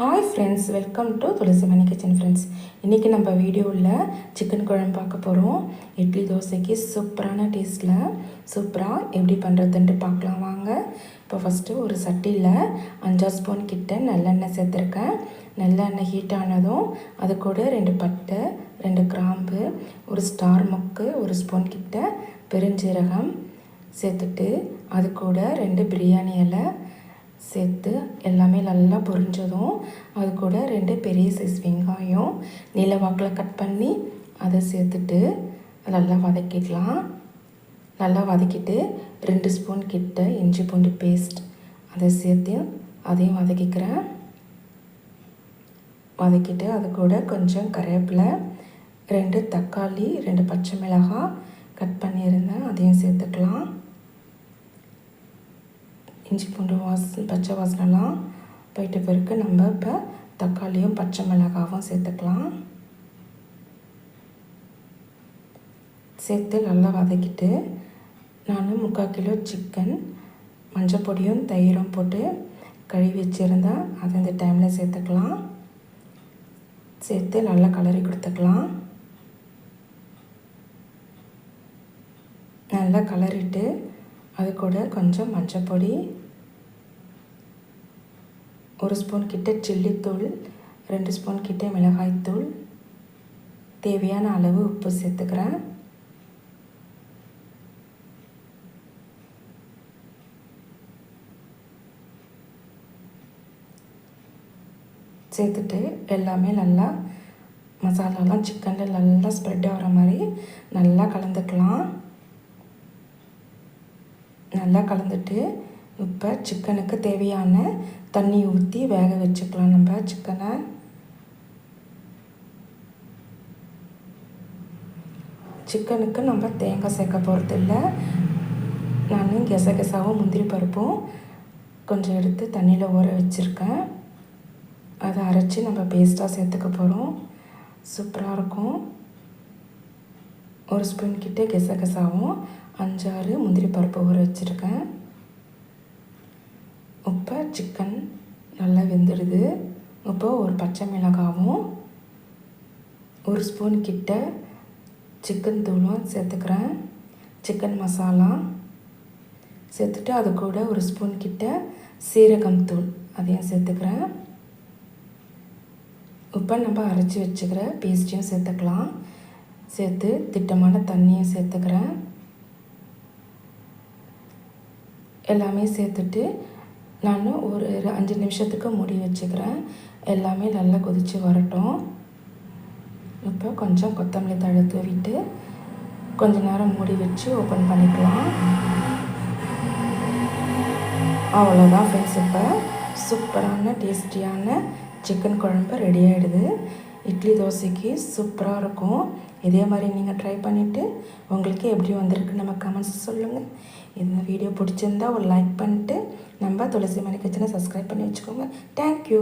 Hi friends welcome to Tulasi Mani kitchen friends இன்றைக்கி நம்ம வீடியோவில் சிக்கன் குழம்பு பார்க்க போகிறோம் இட்லி தோசைக்கு சூப்பரான டேஸ்ட்டில் சூப்பராக எப்படி பண்ணுறதுன்ட்டு பார்க்கலாம் வாங்க. இப்போ ஃபஸ்ட்டு ஒரு சட்டியில் அஞ்சாறு ஸ்பூன் கிட்ட நல்லெண்ணெய் சேர்த்துருக்கேன். நல்லெண்ணெய் ஹீட் ஆனதும் அது கூட ரெண்டு பட்டை ரெண்டு கிராம்பு ஒரு ஸ்டார் மொக்கு ஒரு ஸ்பூன் கிட்ட பெருஞ்சீரகம் சேர்த்துட்டு அது கூட ரெண்டு பிரியாணி இலை சேர்த்து எல்லாமே நல்லா பொரிஞ்சதும் அது கூட ரெண்டு பெரிய சைஸ் வெங்காயம் நீல வாக்கில் கட் பண்ணி அதை சேர்த்துட்டு நல்லா வதக்கிக்கலாம். நல்லா வதக்கிட்டு ரெண்டு ஸ்பூன் கிட்ட இஞ்சி பூண்டு பேஸ்ட் அதை சேர்த்து அதையும் வதக்கிக்கிறேன். வதக்கிட்டு அது கூட கொஞ்சம் கருவேப்பிலை ரெண்டு தக்காளி ரெண்டு பச்சை மிளகாய் கட் பண்ணியிருந்தேன் அதையும் சேர்த்துக்கலாம். இஞ்சி பூண்டு வாசல் பச்சை வாசனெல்லாம் போயிட்ட பிறகு நம்ம இப்போ தக்காளியும் பச்சை மிளகாவும் சேர்த்துக்கலாம். சேர்த்து நல்லா வதக்கிட்டு நான் முக்கால் கிலோ சிக்கன் மஞ்சள் பொடியும் தயிரும் போட்டு கழுவி வச்சுருந்தேன் அதை இந்த டைமில் சேர்த்துக்கலாம். சேர்த்து நல்லா கலரி கொடுத்துக்கலாம். நல்லா கலரிட்டு அது கூட கொஞ்சம் மஞ்சப்பொடி ஒரு ஸ்பூன் கிட்ட சில்லித்தூள் ரெண்டு ஸ்பூன் கிட்ட மிளகாய்த்தூள் தேவையான அளவு உப்பு சேர்த்துக்கிறேன். சேர்த்துட்டு எல்லாமே நல்லா மசாலாலாம் சிக்கனில் நல்லா ஸ்ப்ரெட் ஆகிற மாதிரி நல்லா கலந்துக்கலாம். நல்லா கலந்துட்டு இப்போ சிக்கனுக்கு தேவையான தண்ணி ஊற்றி வேக வச்சுக்கலாம். நம்ம சிக்கனை. சிக்கனுக்கு நம்ம தேங்காய் சேர்க்க போகிறது இல்லை நான் கெசகெசாவும் முந்திரி பருப்பும் கொஞ்சம் எடுத்து தண்ணியில் ஊற வச்சுருக்கேன். அதை அரைச்சி நம்ம பேஸ்ட்டாக சேர்த்துக்க போகிறோம் சூப்பராக இருக்கும். ஒரு ஸ்பூன் கிட்டே கெசகெசாவும் அஞ்சாறு முந்திரி பருப்பு ஊற வச்சுருக்கேன். இப்போ சிக்கன் நல்லா வெந்துடுது. இப்போ ஒரு பச்சை மிளகாவும் ஒரு ஸ்பூன் கிட்ட சிக்கன் தூளும் சேர்த்துக்கிறேன். சிக்கன் மசாலா சேர்த்துட்டு அது கூட ஒரு ஸ்பூன் கிட்ட சீரகம் தூள் அதையும் சேர்த்துக்கிறேன். இப்போ நம்ம அரைச்சி வச்சுக்கிற பேஸ்ட்டையும் சேர்த்துக்கலாம். சேர்த்து திட்டமான தண்ணியும் சேர்த்துக்கிறேன். எல்லாமே சேர்த்துட்டு நான் ஒரு அஞ்சு நிமிஷத்துக்கு மூடி வச்சுக்கிறேன். எல்லாமே நல்லா கொதித்து வரட்டும். இப்போ கொஞ்சம் கொத்தமல்லி தழை தூவிட்டு கொஞ்ச நேரம் மூடி வச்சு ஓப்பன் பண்ணிக்கலாம். அவ்வளோதான் ஃப்ரெண்ட்ஸ் இப்போ. சூப்பரான டேஸ்டியான சிக்கன் குழம்பு ரெடி ஆகிடுது இட்லி தோசைக்கு சூப்பராக இருக்கும். இதே மாதிரி நீங்கள் ட்ரை பண்ணிவிட்டு உங்களுக்கு எப்படி வந்திருக்கு நம்ம கமெண்ட்ஸ் சொல்லுங்கள் இந்த வீடியோ பிடிச்சிருந்தா ஒரு லைக் பண்ணிட்டு நம்ம துளசி மணி கிச்சனை சப்ஸ்கிரைப் பண்ணி வச்சுக்கோங்க. தேங்க்யூ